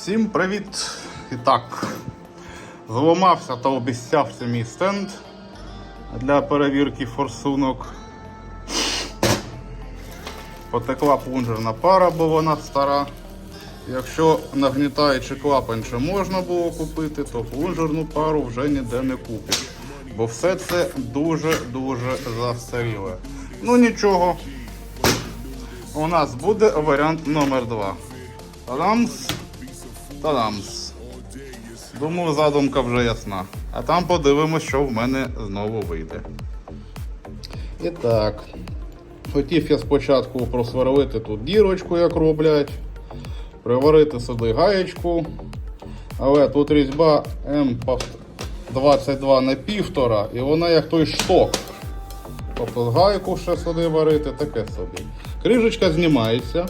Всім привіт! І так, зламався та обіцявся мій стенд для перевірки форсунок. Потекла плунжерна пара, бо вона стара. Якщо нагнітаючи клапан ще можна було купити, то плунжерну пару вже ніде не купиш. Бо все це дуже-дуже застаріле. Ну нічого, у нас буде варіант номер 2 Тарамс. Тарамс. Думаю, задумка вже ясна. А там подивимось, що в мене знову вийде. І так. Хотів я спочатку просверлити тут дірочку, як роблять. Приварити сюди гаєчку. Але тут різьба М22 на півтора, і вона як той шток. Тобто гайку ще сюди варити, таке собі. Крижечка знімається.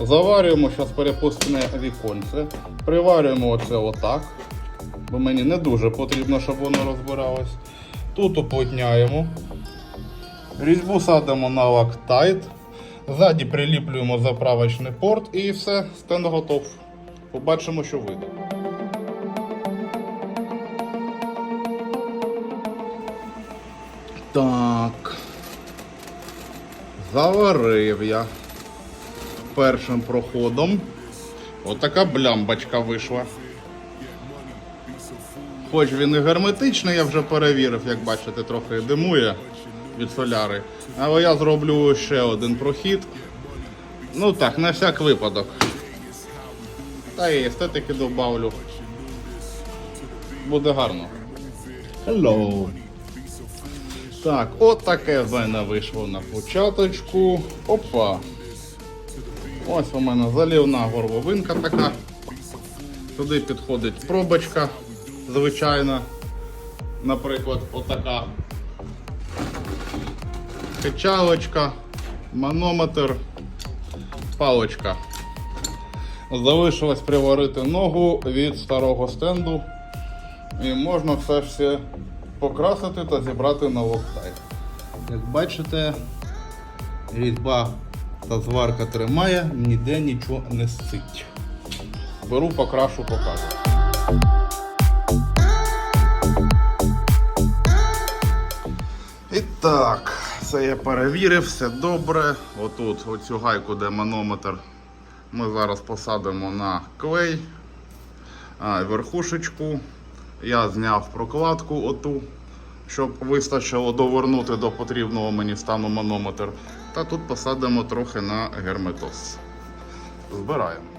Заварюємо зараз перепускне віконце. Приварюємо оце отак. Бо мені не дуже потрібно, щоб воно розбиралось. Тут уплотняємо. Різьбу садимо на лактайт. Ззаді приліплюємо заправочний порт і все, стенд готов. Побачимо, що вийде. Так. Заварив я першим проходом. Отака блямбочка вийшла. Хоч він і герметичний, я вже перевірив, як бачите, трохи димує від соляри. Але я зроблю ще один прохід. Ну так, на всяк випадок. Та і естетики добавлю. Буде гарно. Hello. Так, от таке в мене вийшло на початочку. Опа. Ось у мене залівна горловинка така. Сюди підходить пробочка звичайна. Наприклад, отака. Качалочка, манометр, палочка. Залишилось приварити ногу від старого стенду. І можна все ж все покрасити та зібрати на локтай. Як бачите, різьба та зварка тримає, ніде нічого не сцить. Беру, покрашу, покажу. І так, це я перевірив, все добре. Отут, оцю гайку, де манометр, ми зараз посадимо на клей. Верхушечку. Я зняв прокладку оту, щоб вистачило довернути до потрібного мені стану манометр. Та тут посадимо трохи на герметоз. Збираємо.